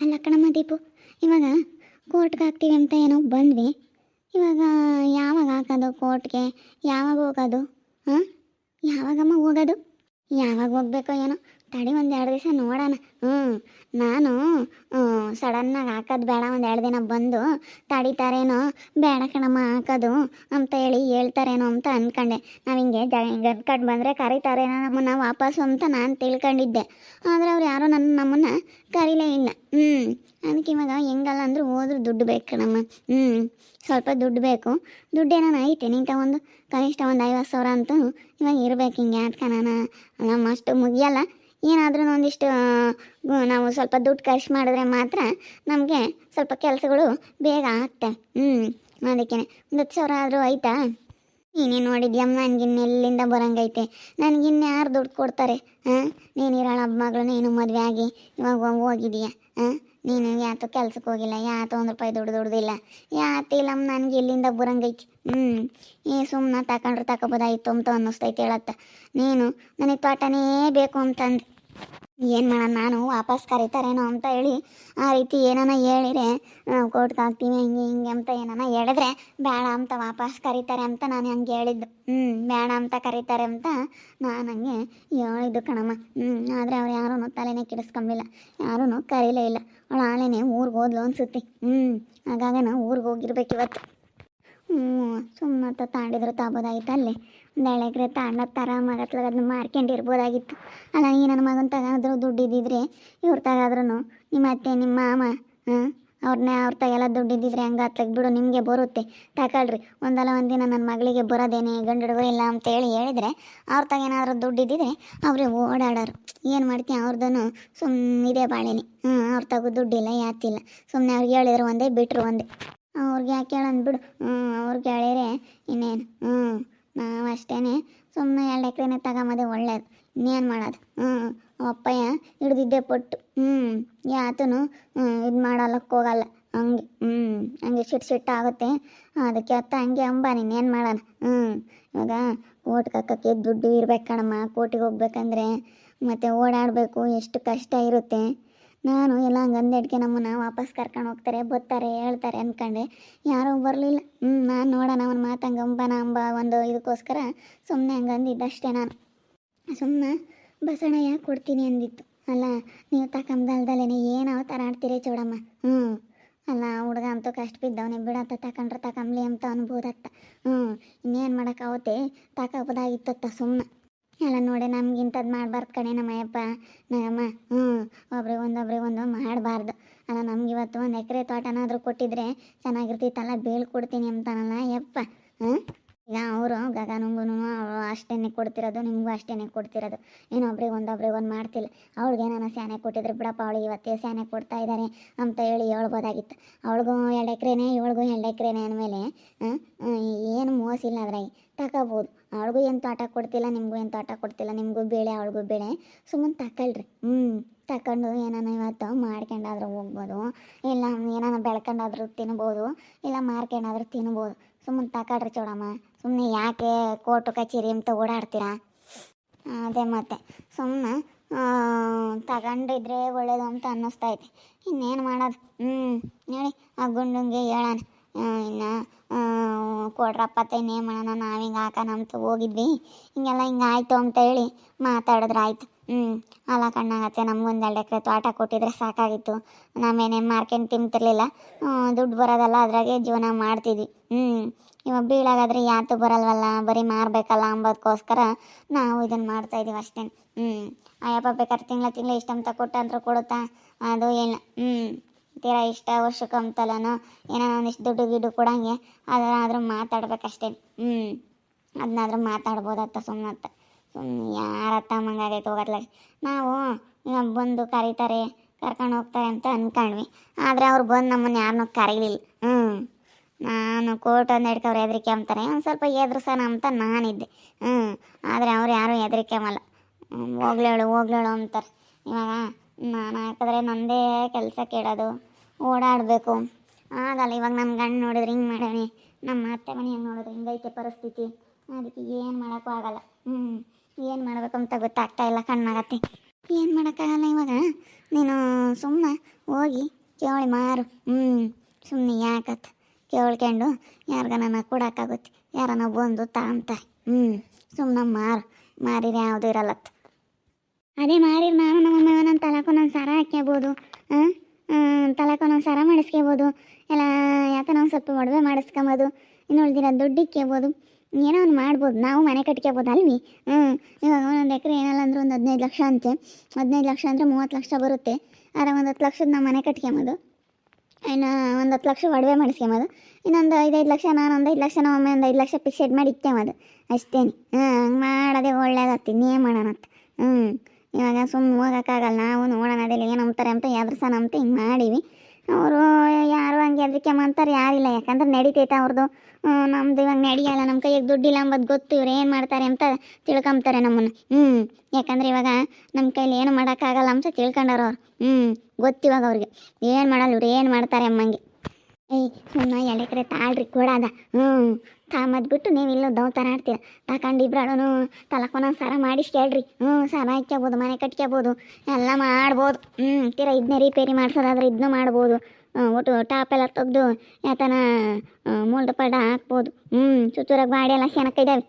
ಅಲ್ಲ ಕಣಮ್ಮ ದೀಪು, ಇವಾಗ ಕೋರ್ಟ್ಗೆ ಹಾಕ್ತೀವಿ ಅಂತ ಏನೋ ಬಂದ್ವಿ. ಇವಾಗ ಯಾವಾಗ ಹಾಕೋದು ಕೋರ್ಟ್ಗೆ? ಯಾವಾಗ ಹೋಗೋದು? ಹಾಂ? ಯಾವಾಗಮ್ಮ ಹೋಗೋದು? ಯಾವಾಗ ಹೋಗ್ಬೇಕೋ ಏನೋ? ತಡಿ ಒಂದು ಎರಡು ದಿವಸ ನೋಡೋಣ. ಹ್ಞೂ ನಾನು ಸಡನ್ನಾಗಿ ಹಾಕೋದು ಬೇಡ ಒಂದು ಎರಡು ದಿನ ಬಂದು ತಡಿತಾರೇನೋ, ಬೇಡ ಕಣಮ್ಮ, ಹಾಕೋದು ಅಂತ ಹೇಳಿ ಹೇಳ್ತಾರೇನೋ ಅಂತ ಅಂದ್ಕೊಂಡೆ ನಾವು ಹಿಂಗೆ ಗದ್ಕಟ್ಟು ಬಂದರೆ ಕರೀತಾರೇನೋ ನಮ್ಮನ್ನು ವಾಪಸ್ಸು ಅಂತ ನಾನು ತಿಳ್ಕೊಂಡಿದ್ದೆ. ಆದರೆ ಅವ್ರು ಯಾರೂ ನನ್ನ ನಮ್ಮನ್ನು ಕರೀಲೇ ಇಲ್ಲ. ಹ್ಞೂ ಅದಕ್ಕೆ ಇವಾಗ ಹೆಂಗಲ್ಲ ಅಂದ್ರೆ ಹೋದ್ರೂ ದುಡ್ಡು ಬೇಕು ಕಣಮ್ಮ. ಹ್ಞೂ ಸ್ವಲ್ಪ ದುಡ್ಡು ಬೇಕು. ದುಡ್ಡು ಏನೋ ಐತೆ ನಿಂತ ಒಂದು? ಕನಿಷ್ಠ ಒಂದು ಐವತ್ತು ಸಾವಿರ ಅಂತೂ ಇವಾಗ ಇರ್ಬೇಕು ಹಿಂಗೆ ಯಾತ್ಕನಾನ ನಮ್ಮಷ್ಟು ಮುಗಿಯಲ್ಲ. ಏನಾದರೂ ಒಂದಿಷ್ಟು ನಾವು ಸ್ವಲ್ಪ ದುಡ್ಡು ಖರ್ಚು ಮಾಡಿದ್ರೆ ಮಾತ್ರ ನಮಗೆ ಸ್ವಲ್ಪ ಕೆಲಸಗಳು ಬೇಗ ಆಗ್ತವೆ ಹ್ಞೂ ಅದಕ್ಕೆ ಒಂದು ಹತ್ತು ಸಾವಿರ ಆದರೂ ಆಯಿತಾ? ನೀನೇ ನೋಡಿದ್ಯಮ್ಮ ನನಗೆ ಎಲ್ಲಿಂದ ಬರಂಗೈತೆ? ನನಗೆ ಯಾರು ದುಡ್ಡು ಕೊಡ್ತಾರೆ ಹಾಂ ನೀನು ಇರೋಳ ಮಗಳು ನೀನು ಮದುವೆ ಆಗಿ ಇವಾಗ ಹೋಗ್- ಹೋಗಿದೀಯ ಹಾಂ ನೀನು ಯಾತು ಕೆಲ್ಸಕ್ಕೆ ಹೋಗಿಲ್ಲ, ಯಾತು ಒಂದು ರೂಪಾಯಿ ದುಡ್ಡು ದುಡ್ದಿಲ್ಲ. ಯಾತಿಲ್ಲಮ್ಮ ನನಗೆ ಇಲ್ಲಿಂದ ಬುರಂಗೈತಿ ಹ್ಞೂ ಏ ಸುಮ್ಮನೆ ತಗೊಂಡ್ರೆ ತಗೋಬೋದಾಯ್ತು ಅಂತ ಅನ್ನಿಸ್ತೈತೆ ಹೇಳತ್ತ. ನೀನು, ನನಗೆ ತೋಟನೇ ಬೇಕು ಅಂತಂದು. ಏನು ಮಾಡೋಣ, ನಾನು ವಾಪಸ್ ಕರೀತಾರೇನೋ ಅಂತ ಹೇಳಿ ಆ ರೀತಿ ಏನಾನ ಹೇಳಿದ್ರೆ ಕೋರ್ಟ್ಗೆ ಹಾಕ್ತೀನಿ ಹಿಂಗೆ ಹಿಂಗೆ ಅಂತ ಏನಾನ ಹೇಳಿದ್ರೆ, ಬೇಡ ಅಂತ ವಾಪಸ್ ಕರೀತಾರೆ ಅಂತ ನಾನು ಹಂಗೆ ಹೇಳಿದ್ದು. ಹ್ಞೂ ಬೇಡ ಅಂತ ಕರೀತಾರೆ ಅಂತ ನಾನು ಹಂಗೆ ಹೇಳಿದ್ದು ಕಣಮ್ಮ. ಹ್ಞೂ ಆದರೆ ಅವ್ರು ಯಾರೂ ತಲೆನೇ ಕೆಡಿಸ್ಕೊಂಬಿಲ್ಲ ಯಾರೂ ಕರೀಲೇ ಇಲ್ಲ. ಅವಳು ಆಳೆನೇ ಊರಿಗೆ ಹೋದ್ಲು ಅನ್ಸುತ್ತೆ. ಹ್ಞೂ ಹಾಗಾಗ ನಾವು ಊರಿಗೆ ಹೋಗಿರ್ಬೇಕು ಇವತ್ತು ಹ್ಞೂ ಸುಮ್ಮನೆ ತಾಂಡಿದ್ರು ತಾಬೋದಾಗಿತ್ತು ಅಲ್ಲಿ ಒಂದು ಎರಡು ತರ ತಾಂಡ ತರಾಮಾಗತ್ಲಾಗ ಅದನ್ನ ಮಾರ್ಕೊಂಡಿರ್ಬೋದಾಗಿತ್ತು ಅಲ್ಲ, ಈ ನನ್ನ ಮಗನ ತಗಾದ್ರು ದುಡ್ಡು ಇದ್ದಿದ್ರೆ ಇವ್ರು ತಗಾದ್ರು ನಿಮ್ಮ ಅತ್ತೆ, ನಿಮ್ಮ ಮಾಮ ಹಾಂ ಅವ್ರನ್ನ ಅವ್ರ ತಗೆಲ್ಲ ದುಡ್ಡು ಇದ್ದಿದ್ರೆ ಹಂಗೆ ಹತ್ಲಕ್ಕೆ ಬಿಡು, ನಿಮಗೆ ಬರುತ್ತೆ. ತಗೊಳ್ರಿ ಒಂದಲ್ಲ ಒಂದಿನ ನನ್ನ ಮಗಳಿಗೆ ಬರೋದೇನೆ ಗಂಡು ಹುಡುಗ ಇಲ್ಲ ಅಂತೇಳಿ ಹೇಳಿದರೆ, ಅವ್ರ ತಗೇನಾದ್ರೂ ದುಡ್ಡು ಇದ್ದಿದ್ರೆ ಅವರೇ ಓಡಾಡೋರು. ಏನು ಮಾಡ್ತೀನಿ ಅವ್ರದ್ದು ಸುಮ್ಮನಿದೆ ಬಾಳೆನಿ. ಹ್ಞೂ ಅವ್ರ ತಗೋ ದುಡ್ಡಿಲ್ಲ, ಯಾತಿಲ್ಲ. ಸುಮ್ಮನೆ ಅವ್ರಿಗೆ ಹೇಳಿದ್ರು ಒಂದೇ, ಬಿಟ್ರು ಒಂದೇ. ಅವ್ರಿಗೆ ಯಾಕೆ ಹೇಳಂದ್ಬಿಡು ಹ್ಞೂ ಅವ್ರಿಗೆ ಹೇಳಿದ್ರೆ ಇನ್ನೇನು. ಹ್ಞೂ ನಾವು ಅಷ್ಟೇ ಸುಮ್ಮನೆ ಎರಡು ಎಕರೆನೇ ತಗೊಂಬದೆ ಒಳ್ಳೇದು. ಇನ್ನೇನು ಮಾಡೋದು? ಹ್ಞೂ ಅಪ್ಪಯ್ಯ ಹಿಡ್ದಿದ್ದೆ ಪಟ್ಟು. ಹ್ಞೂ ಯಾತನು ಇದು ಮಾಡಲ್ಲಕ್ಕೆ ಹೋಗಲ್ಲ. ಹಂಗೆ ಹ್ಞೂ ಹಂಗೆ ಸಿಟ್ಟು ಸಿಟ್ಟು ಆಗುತ್ತೆ. ಅದಕ್ಕೆ ಅತ್ತ ಹಂಗೆ ಅಂಬ, ನೀನೇನು ಮಾಡೋಣ ಹ್ಞೂ ಇವಾಗ ಕೋರ್ಟ್ಗೆ ಕಕ್ಕಕ್ಕೆ ದುಡ್ಡು ಇರ್ಬೇಕು ಕಣಮ್ಮ. ಕೋರ್ಟಿಗೆ ಹೋಗ್ಬೇಕಂದ್ರೆ ಮತ್ತು ಓಡಾಡಬೇಕು. ಎಷ್ಟು ಕಷ್ಟ ಇರುತ್ತೆ. ನಾನು ಎಲ್ಲ ಹಂಗಂದೆಡ್ಗೆ ನಮ್ಮನ್ನು ವಾಪಸ್ ಕರ್ಕೊಂಡು ಹೋಗ್ತಾರೆ ಬರ್ತಾರೆ ಹೇಳ್ತಾರೆ ಅಂದ್ಕೊಂಡೆ ಯಾರೂ ಬರಲಿಲ್ಲ. ಹ್ಞೂ ನಾನು ನೋಡೋಣ ಅವನ ಮಾತಂಗೆ ಅಂಬನ ಅಂಬ ಒಂದು ಇದಕ್ಕೋಸ್ಕರ ಸುಮ್ಮನೆ ಹಂಗಂದಿದ್ದಷ್ಟೇ ನಾನು. ಸುಮ್ಮನೆ ಬಸಣ ಯಾಕೆ ಕೊಡ್ತೀನಿ ಅಂದಿತ್ತು. ಅಲ್ಲ, ನೀವು ತಕೊಂಬಲ್ದಲ್ಲೇ ಏನು ಅವತಾರ ಆಡ್ತೀರಿ ಚೂಡಮ್ಮ ಹ್ಞೂ ಅಲ್ಲ ಹುಡುಗ ಅಂತೂ ಕಷ್ಟ ಬಿದ್ದವನೇ, ಬಿಡತ್ತ, ತಕೊಂಡ್ರೆ ತಕಂಬ್ಲಿ ಅಂತ ಅನ್ಬೋದತ್ತ. ಹ್ಞೂ ಇನ್ನೇನು ಮಾಡೋಕ್ಕಾಗುತ್ತೆ ತಕಬದಾಗಿತ್ತತ್ತ ಸುಮ್ಮನೆ ಎಲ್ಲ ನೋಡಿ ನಮ್ಗೆ ಇಂಥದ್ದು ಮಾಡಬಾರ್ದು ಕಣೆ ನಮ್ಮಯ್ಯಪ್ಪ, ನಮ್ಮಮ್ಮ, ಹ್ಞೂ ಒಬ್ರಿಗೆ ಒಂದು ಒಬ್ರಿಗೆ ಒಂದು ಮಾಡಬಾರ್ದು. ಅಲ್ಲ ನಮ್ಗೆ ಇವತ್ತು ಒಂದು ಎಕರೆ ತೋಟನಾದರೂ ಕೊಟ್ಟಿದ್ರೆ ಚೆನ್ನಾಗಿರ್ತಿತ್ತಲ್ಲ ಬೀಳ್ಕೊಡ್ತೀನಿ ಅಂತಾನಲ್ಲ ಯಪ್ಪ ಹ್ಞೂ. ಈಗ ಅವರು ಗಗನಂಗೂ ಅವರು ಅಷ್ಟೇ ಕೊಡ್ತಿರೋದು, ನಿಮಗೂ ಅಷ್ಟೇನೆ ಕೊಡ್ತಿರೋದು. ಇನ್ನೊಬ್ರಿಗೆ ಒಂದೊಬ್ರಿಗೆ ಒಂದು ಮಾಡ್ತಿಲ್ಲ. ಅವಳಿಗೆ ಸ್ಯಾನೆ ಕೊಟ್ಟಿದ್ರು ಬಿಡಪ್ಪ ಅವಳಿಗೆ ಇವತ್ತೇ ಸ್ಯಾನೆ ಕೊಡ್ತಾ ಇದ್ದಾರೆ ಅಂತ ಹೇಳಿ ಹೇಳ್ಬೋದಾಗಿತ್ತು. ಅವಳಿಗೂ ಎರಡು ಎಕರೆನೇ, ಇವಳಿಗೂ ಎರಡು ಎಕರೆನೇ ಅಂದಮೇಲೆ ಏನು ಮೋಸಿಲ್ಲ ಅದ್ರಾಗೆ. ತಗೋಬೋದು. ಅವಳಿಗೂ ಏನು ತೋಟ ಕೊಡ್ತಿಲ್ಲ, ನಿಮಗೂ ಏನು ತೋಟ ಕೊಡ್ತಿಲ್ಲ, ನಿಮಗೂ ಬೇಳೆ ಅವಳಿಗೂ ಬೇಳೆ. ಸುಮ್ಮನೆ ತಗೊಳ್ರಿ. ಹ್ಞೂ ತಗೊಂಡು ಏನಾನ ಇವತ್ತು ಮಾಡ್ಕೊಂಡಾದ್ರೂ ಹೋಗ್ಬೋದು. ಇಲ್ಲ ಏನಾನ ಬೆಳ್ಕೊಂಡಾದ್ರೂ ತಿನ್ಬೋದು. ಇಲ್ಲ ಮಾರ್ಕೊಂಡಾದ್ರೂ ತಿನ್ಬೋದು. ಸುಮ್ಮನೆ ತಗೊಳ್ರಿ ಚೋಡಮ್ಮ. ಸುಮ್ಮನೆ ಯಾಕೆ ಕೋರ್ಟು ಕಚೇರಿ ಅಂತ ಓಡಾಡ್ತೀರಾ? ಅದೇ ಮತ್ತೆ. ಸುಮ್ಮನೆ ತಗೊಂಡಿದ್ರೆ ಒಳ್ಳೇದು ಅಂತ ಅನ್ನಿಸ್ತೈತೆ ಇನ್ನೇನು ಮಾಡೋದು? ಹ್ಞೂ ಹೇಳಿ. ಆ ಗುಂಡುಂಗೆ ಹೇಳೋಣ. ಇನ್ನು ಕೊಡ್ರಪ್ಪ ತೇನೇ ಮಾಡೋಣ ನಾವು ಹಿಂಗೆ ಹಾಕೋಣ ಅಂತ ಹೋಗಿದ್ವಿ. ಹಿಂಗೆಲ್ಲ ಹಿಂಗೆ ಆಯಿತು ಅಂತ ಹೇಳಿ ಮಾತಾಡಿದ್ರೆ ಆಯ್ತು. ಹ್ಞೂ ಅಲ್ಲ ಕಣ್ಣಾಗತ್ತೆ ನಮಗೊಂದು ಎರಡು ಎಕರೆ ತೋಟ ಕೊಟ್ಟಿದ್ರೆ ಸಾಕಾಗಿತ್ತು. ನಾವೇನೇನು ಮಾರ್ಕೆಟ್ ತಿಂತಿರ್ಲಿಲ್ಲ. ದುಡ್ಡು ಬರೋದಲ್ಲ ಅದ್ರಾಗೆ ಜೀವನ ಮಾಡ್ತಿದ್ವಿ. ಹ್ಞೂ ಇವಾಗ ಬೀಳಾಗಾದ್ರೆ ಯಾತು ಬರಲ್ವಲ್ಲ, ಬರೀ ಮಾರಬೇಕಲ್ಲ ಅಂಬೋದಕ್ಕೋಸ್ಕರ ನಾವು ಇದನ್ನು ಮಾಡ್ತಾ ಇದೀವಿ ಅಷ್ಟೇ. ಹ್ಞೂ ಅಯ್ಯಪ್ಪ, ಬೇಕಾದ್ರೆ ತಿಂಗಳ ತಿಂಗಳ ಇಷ್ಟಂತ ಕೊಟ್ಟಂದ್ರೆ ಕೊಡುತ್ತಾ? ಅದು ಏನು ಹ್ಞೂ ತೀರಾ ಇಷ್ಟ ವರ್ಷಕ್ಕೆ ಅಂತಲನೋ ಏನೋ ಒಂದಿಷ್ಟು ದುಡ್ಡು ಗಿಡ್ಡು ಕೊಡಂಗೆ ಅದನ್ನಾದ್ರೂ ಮಾತಾಡ್ಬೇಕಷ್ಟೇ. ಹ್ಞೂ ಅದನ್ನಾದ್ರೂ ಮಾತಾಡ್ಬೋದತ್ತ ಸುಮ್ಮನತ್ತ. ಸುಮ್ಮನೆ ಯಾರತ್ತ ಮಂಗಾಗೈತೆ ಹೋಗತ್ಲಾಗ ನಾವು ಈಗ ಬಂದು ಕರೀತಾರೆ, ಕರ್ಕೊಂಡು ಹೋಗ್ತಾರೆ ಅಂತ ಅಂದ್ಕೊಂಡ್ವಿ ಆದರೆ ಅವ್ರು ಬಂದು ನಮ್ಮನ್ನು ಯಾರನ್ನೂ ಕರೀಲಿಲ್ಲ. ಹ್ಞೂ ನಾನು ಕೋರ್ಟ್ ಒಂದು ಹಿಡ್ಕವ್ರು ಹೆದರಿಕೆ ಅಂತಾರೆ. ಒಂದು ಸ್ವಲ್ಪ ಎದುರ್ಸೋಣ ಅಂತ ನಾನಿದ್ದೆ. ಹ್ಞೂ ಆದರೆ ಅವ್ರು ಯಾರೂ ಹೆದರಿಕೆ ಹೋಗ್ಲೇಳು ಹೋಗ್ಲೇಳು ಅಂತಾರೆ. ಇವಾಗ ನಾನು ಹಾಕಿದ್ರೆ ನನ್ನದೇ ಕೆಲಸ ಕೇಳೋದು ಓಡಾಡಬೇಕು. ಆಗಲ್ಲ, ಇವಾಗ ನಮ್ಮ ಗಂಡು ನೋಡಿದ್ರೆ ಹಿಂಗೆ ಮಾಡೋಣ ನಮ್ಮ ಅತ್ತೆ ಮನೆ ಹೆಂಗೆ ನೋಡಿದ್ರೆ ಹಿಂಗೈತೆ ಪರಿಸ್ಥಿತಿ. ಅದಕ್ಕೆ ಏನು ಮಾಡೋಕ್ಕೂ ಆಗಲ್ಲ. ಹ್ಞೂ ಏನು ಮಾಡಬೇಕು ಅಂತ ಗೊತ್ತಾಗ್ತಾ ಇಲ್ಲ ಕಣ್ಣಾಗತ್ತೆ ಏನು ಮಾಡೋಕ್ಕಾಗಲ್ಲ ಇವಾಗ? ನೀನು ಸುಮ್ಮನೆ ಹೋಗಿ ಕೇಳಿ ಮಾರು. ಹ್ಞೂ ಸುಮ್ಮನೆ ಯಾಕತ್ತ ಕೇಳ್ಕೊಂಡು ಯಾರಿಗನ ಕೊಡೋಕ್ಕಾಗುತ್ತೆ. ಯಾರನ್ನ ಬಂದು ತಾಂತಾರೆ ಹ್ಞೂ ಸುಮ್ಮನೆ ಮಾರು. ಮಾರಿದ್ರೆ ಯಾವುದೂ ಇರಲ್ಲತ್ತ ಅದೇ ಮಾರಿ ನಾನು ನಮ್ಮ ತಲಕ್ಕೂ ನಾನು ಸರ ಹಾಕ್ಯಬೋದು. ಹಾಂ? ತಲಕ ನಾವು ಸರ ಮಾಡಿಸ್ಕೋಬೋದು. ಎಲ್ಲ ಯಾತನ ಒಂದು ಸ್ವಲ್ಪ ಒಡವೆ ಮಾಡಿಸ್ಕೊಂಬೋದು. ಇನ್ನು ಉಳ್ದಿರೋ ದುಡ್ಡು ಇಕ್ಕೋಬೋದು ಏನೋ ಒಂದು ಮಾಡ್ಬೋದು. ನಾವು ಮನೆ ಕಟ್ಕೋಬೋದು ಅಲ್ವಿ ಹ್ಞೂ ಇವಾಗ ಒಂದೊಂದು ಎಕರೆ ಏನಲ್ಲ ಅಂದ್ರೆ ಒಂದು ಹದಿನೈದು ಲಕ್ಷ ಅಂತೆ. ಹದಿನೈದು ಲಕ್ಷ ಅಂದರೆ ಮೂವತ್ತು ಲಕ್ಷ ಬರುತ್ತೆ. ಆದ್ರೆ ಒಂದು ಹತ್ತು ಲಕ್ಷದ ನಾವು ಮನೆ ಕಟ್ಕೊಂಬೋದು ಇನ್ನು ಒಂದು ಹತ್ತು ಲಕ್ಷ ಒಡವೆ ಮಾಡಿಸ್ಕೊಂಬೋದು. ಇನ್ನೊಂದು ಐದೈದು ಲಕ್ಷ ನಾನು ಒಂದು ಐದು ಲಕ್ಷ ಒಮ್ಮೆ ಒಂದು ಐದು ಲಕ್ಷ ಫಿಕ್ಸೆಡ್ ಮಾಡಿ ಇಕ್ಕೊಂಬೋದು ಅಷ್ಟೇ ಹ್ಞೂ ಹಂಗೆ ಮಾಡೋದೇ ಒಳ್ಳೇದಾಗ್ತಿ ಏನು ಮಾಡೋಣ ಹ್ಞೂ ಇವಾಗ ಸುಮ್ಮನೆ ಹೋಗೋಕ್ಕಾಗಲ್ಲ, ನಾವು ನೋಡೋಣ ಅದೆಲ್ಲ ಏನು ಅಂತಾರೆ ಅಂತ ಎದ್ರು ಸಹ ನಂಬ್ತೆ, ಹಿಂಗೆ ಮಾಡೀವಿ. ಅವರು ಯಾರು ಹಂಗೆ ಎದ್ರಿಕೆಂಬಂತಾರೆ ಯಾರಿಲ್ಲ ಯಾಕಂದ್ರೆ ನಡೀತೈತೆ ಅವ್ರದ್ದು ನಮ್ದು ಇವಾಗ ನಡೆಯಲ್ಲ ನಮ್ಮ ಕೈಗೆ ದುಡ್ಡಿಲ್ಲ ಅಂಬೋದು ಗೊತ್ತು, ಇವ್ರು ಏನು ಮಾಡ್ತಾರೆ ಅಂತ ತಿಳ್ಕೊಂಬ್ತಾರೆ ನಮ್ಮನ್ನು. ಹ್ಞೂ ಯಾಕಂದ್ರೆ ಇವಾಗ ನಮ್ಮ ಕೈಲಿ ಏನು ಮಾಡೋಕ್ಕಾಗಲ್ಲ ಅಂತ ತಿಳ್ಕೊಂಡವ್ರು ಅವ್ರು. ಹ್ಞೂ ಗೊತ್ತಿವಾಗ ಅವ್ರಿಗೆ. ಏನು ಮಾಡಲ್ಲ, ಇವ್ರು ಏನು ಮಾಡ್ತಾರೆ ಅಮ್ಮಂಗೆ. ಏಯ್ ಸುಮ್ಮನೆ ಎರಡು ಎಕರೆ ತಾಳ್ರಿ, ಕೊಡೋದ. ಹ್ಞೂ ತಾಮದ್ಬಿಟ್ಟು ನೀವು ಇಲ್ಲೂ ಥರ ಆಡ್ತೀರ. ತಗೊಂಡು ಇಬ್ರಾಳನು ತಲಕೊಂದೊಂದು ಸರ ಮಾಡಿಸ್ಕೇಳ್ರಿ ಹ್ಞೂ ಸರ ಹಾಕ್ಕೋಬೋದು ಮನೆ ಕಟ್ಕೋಬೋದು ಎಲ್ಲ ಮಾಡ್ಬೋದು. ಹ್ಞೂ, ತೀರ ಇದನ್ನೇ ರಿಪೇರಿ ಮಾಡ್ಸೋದಾದ್ರೆ ಇದನ್ನೂ ಮಾಡ್ಬೋದು. ಒಟ್ಟು ಟಾಪ್ ಎಲ್ಲ ತೆಗ್ದು ಯಾತನ ಮುಳ್ಳು ಪಡ ಹಾಕ್ಬೋದು. ಹ್ಞೂ ಸುತ್ತೂರಾಗ ಬಾಡಿ ಎಲ್ಲ ಶನಕ ಇದ್ದಾವೆ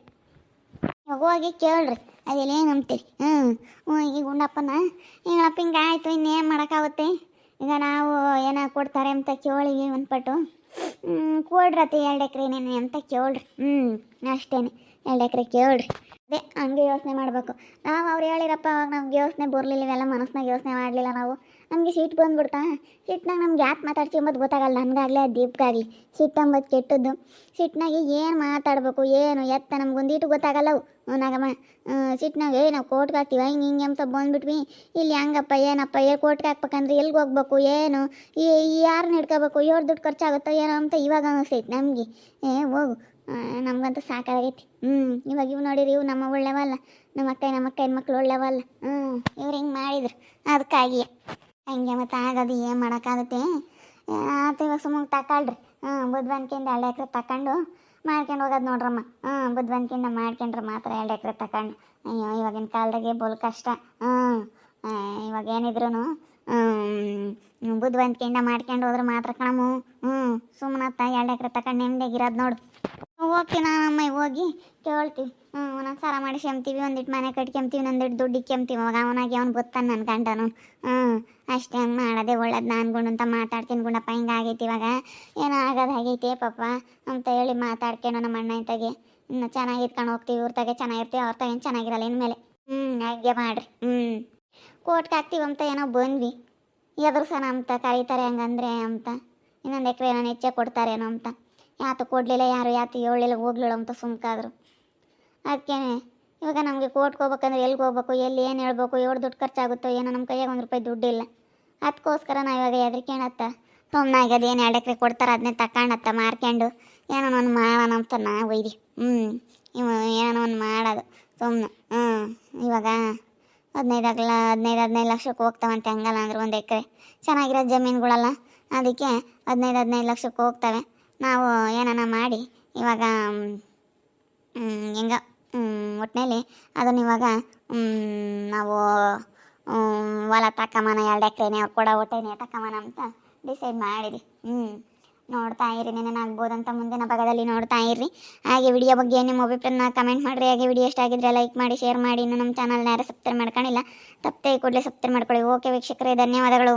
ಹೋಗಿ ಕೇಳ್ರಿ ಅದೆಲ್ಲ ಏನು ಅಂತೀರಿ ಹ್ಞೂ ಈಗ ಗುಂಡಪ್ಪನ ಹಿಂಗಪ್ಪ ಹಿಂಗೆ ಆಯಿತು ಇನ್ನೇನು ಮಾಡೋಕ್ಕಾಗುತ್ತೆ? ಈಗ ನಾವು ಏನೋ ಕೊಡ್ತಾರೆ ಅಂತ ಕೇಳಿ ಒಂದು ಪಟ್ಟು. ಹ್ಞೂ ಕೊಡ್ರತಿ ಎರಡು ಎಕರೆನೇ ಅಂತ ಕೇಳ್ರಿ. ಹ್ಞೂ ಅಷ್ಟೇನೆ. ಎರಡು ಎಕರೆ ಕೇಳ್ರಿ. ಅದೇ ಹಂಗೆ ಯೋಚನೆ ಮಾಡಬೇಕು. ನಾವು ಅವ್ರು ಹೇಳಿರಪ್ಪ, ಅವಾಗ ನಮ್ಗೆ ಯೋಚನೆ ಬರಲಿಲ್ಲ, ಇವೆಲ್ಲ ಮನಸ್ಸಿನಾಗ ಯೋಚನೆ ಮಾಡಲಿಲ್ಲ ನಾವು. ನಮಗೆ ಸೀಟ್ ಬಂದ್ಬಿಡ್ತಾ. ಸಿಟ್ನಾಗ ನಮ್ಗೆ ಯಾಕೆ ಎಂಬುದು ಗೊತ್ತಾಗಲ್ಲ. ನನಗಾಗಲಿ, ಆ ದೀಪ್ಗಾಗಲಿ. ಸಿಟ್ಟು ಅಂಬದು ಕೆಟ್ಟದ್ದು. ಸಿಟ್ನಾಗೆ ಏನು ಮಾತಾಡಬೇಕು? ಏನು? ಎತ್ತ ನಮ್ಗೆ ಒಂದೀಟು ಗೊತ್ತಾಗಲ್ಲ ಅವು. ನಾಗಮ್ಮ. ಸಿಟ್ನಾಗ ಏ, ನಾವು ಕೋರ್ಟ್ಗೆ ಹಾಕ್ತೀವಿ. ಹಿಂಗೆ ಹಿಂಗೆ ಅಂತ ಬಂದ್ಬಿಟ್ವಿ. ಇಲ್ಲಿ ಹೆಂಗಪ್ಪ, ಏನಪ್ಪ? ಏ ಕೋರ್ಟ್ಗೆ ಹಾಕ್ಬೇಕಂದ್ರೆ ಎಲ್ಲಿಗೆ ಹೋಗ್ಬೇಕು? ಏನು? ಈ ಯಾರನ್ನ ಹಿಡ್ಕೋಬೇಕು? ಇವ್ರ ದುಡ್ಡು ಖರ್ಚಾಗುತ್ತೋ ಏನೋ ಅಂತ ಇವಾಗ ಅನ್ನಿಸ್ತೈತೆ ನಮಗೆ. ಏ, ಹೋಗು. ನಮ್ಗಂತೂ ಸಾಕಾಗೈತಿ. ಹ್ಞೂ ಇವಾಗ ಇವು ನೋಡಿರಿ, ಇವು ನಮ್ಮ ಒಳ್ಳೆವಲ್ಲ. ನಮ್ಮ ಅಕ್ಕ ನಮ್ಮ ಅಕ್ಕ ಹೆಣ್ಮಕ್ಳು ಒಳ್ಳೆವಲ್ಲ. ಹ್ಞೂ ಇವ್ರು ಹಿಂಗೆ ಮಾಡಿದ್ರು. ಅದಕ್ಕಾಗಿ ಹಂಗೆ ಮತ್ತೆ ಆಗೋದು, ಏನು ಮಾಡೋಕ್ಕಾಗುತ್ತೆ? ಆತ ಇವಾಗ ಸುಮ್ಮನೆ ತಕೊಳ್ರಿ. ಹ್ಞೂ ಬುದ್ಧವಂತಿಕೆಯಿಂದ ಎರಡು ಎಕರೆ ತಗೊಂಡು ಮಾಡ್ಕೊಂಡು ಹೋಗೋದು ನೋಡ್ರಮ್ಮ. ಹ್ಞೂ ಬುದ್ಧವಂತಿಕೆಯಿಂದ ಮಾಡ್ಕೊಂಡ್ರೆ ಮಾತ್ರ ಎರಡು ಎಕರೆ ತಗೊಂಡು ಅಯ್ಯೋ, ಇವಾಗಿನ ಕಾಲದಾಗೆ ಬೋಲ್ ಕಷ್ಟ. ಹ್ಞೂ ಇವಾಗ ಏನಿದ್ರು ಬುದ್ಧವಂತಿಕೆಯಿಂದ ಮಾಡ್ಕೊಂಡು ಹೋದ್ರೆ ಮಾತ್ರ ಕಣಮು ಹ್ಞೂ ಸುಮ್ಮನತ್ತ ಎರಡು ಎಕರೆ ತಗೊಂಡು ನೆಮ್ಮದಿಯಾಗಿರೋದು ನೋಡು. ಹೋಗ್ತೀವಿ ನಾನಮ್ಮ ಹೋಗಿ ಕೇಳ್ತೀವಿ ಹ್ಞೂ ಒಂದೊಂದು ಸಾರ ಮಾಡಿ ಮಾಡಿಸ್ಕೊಂತೀವಿ ಒಂದಿಟ್ಟು ಮನೆ ಕಟ್ಕೊಂತೀವಿ ಒಂದಿಟ್ಟು ದುಡ್ಡು ಇಕ್ಕೊಂತೀವಿ ಅವಾಗ ಅವನಾಗಿ ಅವ್ನು ಗೊತ್ತಾನೆ ನನ್ನ ಗಂಡನು. ಹ್ಞೂ ಅಷ್ಟೇ ಹಂಗೆ ಮಾಡೋದೇ ಒಳ್ಳೇದು ನಾನು ಗುಂಡು ಅಂತ ಮಾತಾಡ್ತೀನಿ ಗುಂಡಪ್ಪ, ಹಿಂಗೆ ಆಗೈತಿ ಇವಾಗ. ಏನೋ ಆಗೋದು ಆಗೈತೆ ಪಾಪ ಅಂತ ಹೇಳಿ ಮಾತಾಡ್ಕೊಂಡು ನಮ್ಮ ಅಣ್ಣ ಇಂತಾಗೆ ಇನ್ನು ಚೆನ್ನಾಗಿ ಇಟ್ಕೊಂಡು ಹೋಗ್ತೀವಿ ಇವ್ರ ತಾಗೆ ಚೆನ್ನಾಗಿರ್ತೀವಿ, ಅವ್ರ ತಾಗೇನು ಚೆನ್ನಾಗಿರಲ್ಲ ಇನ್ಮೇಲೆ. ಹ್ಞೂ ಹಾಗೆ ಮಾಡಿರಿ. ಹ್ಞೂ ಕೋರ್ಟ್ಗೆ ಹಾಕ್ತೀವಿ ಅಂತ ಏನೋ ಬಂದ್ವಿ. ಎದುರ್ಸೋಣ ಅಂತ ಕರೀತಾರೆ ಹಂಗಂದ್ರೆ ಅಂತ. ಇನ್ನೊಂದು ಎಕರೆ ಏನೋ ಹೆಚ್ಚೆ ಕೊಡ್ತಾರೇನೋ ಅಂತ. ಯಾತು ಕೊಡಲಿಲ್ಲ, ಯಾರು ಯಾತು ಹೇಳಲಿಲ್ಲ, ಹೋಗ್ಲಿಲ್ಲ ಅಂತ ಸುಮ್ಕಾದ್ರು. ಅದಕ್ಕೆ ಇವಾಗ ನಮಗೆ ಕೋರ್ಟ್ಗೆ ಹೋಗ್ಬೇಕಂದ್ರೆ ಎಲ್ಲಿಗೆ ಹೋಗ್ಬೇಕು, ಎಲ್ಲಿ ಏನು ಹೇಳ್ಬೇಕು, ಎವ್ರು ದುಡ್ಡು ಖರ್ಚಾಗುತ್ತೋ ಏನೋ ನಮ್ಮ ಕೈಯಾಗ ಒಂದು ರೂಪಾಯಿ ದುಡ್ಡಿಲ್ಲ ಅದಕ್ಕೋಸ್ಕರ ನಾವು ಇವಾಗ ಹೆದರ್ಕೊಂಡತ್ತ ಸುಮ್ಮನಾಗ್ಯದ ಏನು ಎರಡು ಎಕರೆ ಕೊಡ್ತಾರೆ ಅದನ್ನೇ ತಕೊಂಡತ್ತ ಮಾರ್ಕೊಂಡು ಏನೋ ಒಂದು ಮಾಡೋಣ ಅಂತ ನಾ ಒಯ್ದು. ಹ್ಞೂ ಇವ, ಏನೋ ಒಂದು ಮಾಡೋದು. ಸುಮ್ಮನೆ ಹ್ಞೂ ಇವಾಗ ಹದಿನೈದು ಆಗಲ್ಲ ಹದಿನೈದು ಹದಿನೈದು ಲಕ್ಷಕ್ಕೆ ಹೋಗ್ತಾವಂತೆ ಹಂಗಲ್ಲ ಅಂದ್ರೆ ಒಂದು ಎಕರೆ. ಚೆನ್ನಾಗಿರೋ ಜಮೀನುಗಳಲ್ಲ, ಅದಕ್ಕೆ ಹದಿನೈದು ಹದಿನೈದು ಲಕ್ಷಕ್ಕೆ ಹೋಗ್ತವೆ. ನಾವು ಏನಾನ ಮಾಡಿ ಇವಾಗ ಹೆಂಗ ಒಟ್ಟಿನಲ್ಲಿ ಅದನ್ನ ಇವಾಗ ನಾವು ಹೊಲ ತಕ್ಕಮನ, ಎರಡು ಎಕರೆನೇ ಕೊಡೋ ಒಟ್ಟೇನೆ ತಕ್ಕಮನ ಅಂತ ಡಿಸೈಡ್ ಮಾಡಿರಿ ಹ್ಞೂ ನೋಡ್ತಾ ಇರಿ ನೆನೆನಾಗ್ಬೋದು ಅಂತ ಮುಂದಿನ ಭಾಗದಲ್ಲಿ ನೋಡ್ತಾ ಇರ್ರಿ ಹಾಗೆ ವಿಡಿಯೋ ಬಗ್ಗೆ ನಿಮ್ಮ ಅಭಿಪ್ರಾಯನ ಕಮೆಂಟ್ ಮಾಡಿರಿ. ಹಾಗೆ ವಿಡಿಯೋ ಇಷ್ಟ ಆಗಿದ್ರೆ ಲೈಕ್ ಮಾಡಿ ಶೇರ್ ಮಾಡಿ. ಇನ್ನು ನಮ್ಮ ಚಾನಲ್ನ ಯಾರು ಸಬ್ಸ್ಕ್ರೈಬ್ ಮಾಡ್ಕೊಂಡಿಲ್ಲ, ತಪ್ಪದೆ ಕೂಡಲೇ ಸಬ್ಸ್ಕ್ರೈಬ್ ಮಾಡ್ಕೊಳ್ಳಿ. ಓಕೆ ವೀಕ್ಷಕರೇ, ಧನ್ಯವಾದಗಳು.